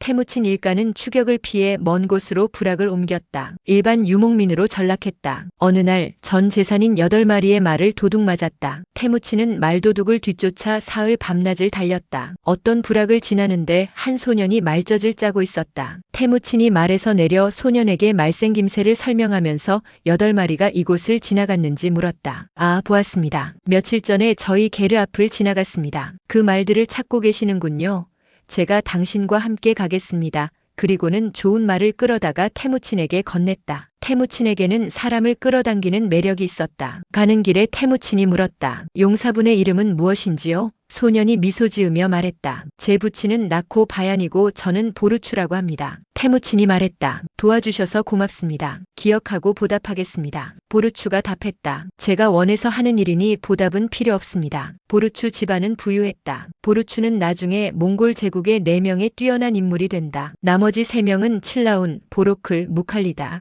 태무친 일가는 추격을 피해 먼 곳으로 부락을 옮겼다. 일반 유목민으로 전락했다. 어느 날 전 재산인 8마리의 말을 도둑 맞았다. 태무치는 말도둑을 뒤쫓아 사흘 밤낮을 달렸다. 어떤 부락을 지나는데 한 소년이 말젖을 짜고 있었다. 태무친이 말에서 내려 소년에게 말생김새를 설명하면서 8마리가 이곳을 지나갔는지 물었다. 아, 보았습니다. 며칠 전에 저희 게르 앞을 지나갔습니다. 그 말들을 찾고 계시는군요. 제가 당신과 함께 가겠습니다. 그리고는 좋은 말을 끌어다가 태무친에게 건넸다. 태무친에게는 사람을 끌어당기는 매력이 있었다. 가는 길에 태무친이 물었다. 용사분의 이름은 무엇인지요? 소년이 미소 지으며 말했다. 제 부친은 나코 바얀이고 저는 보르추라고 합니다. 태무친이 말했다. 도와주셔서 고맙습니다. 기억하고 보답하겠습니다. 보르추가 답했다. 제가 원해서 하는 일이니 보답은 필요 없습니다. 보르추 집안은 부유했다. 보르추는 나중에 몽골 제국의 4명의 뛰어난 인물이 된다. 나머지 3명은 칠라운, 보로클, 무칼리다.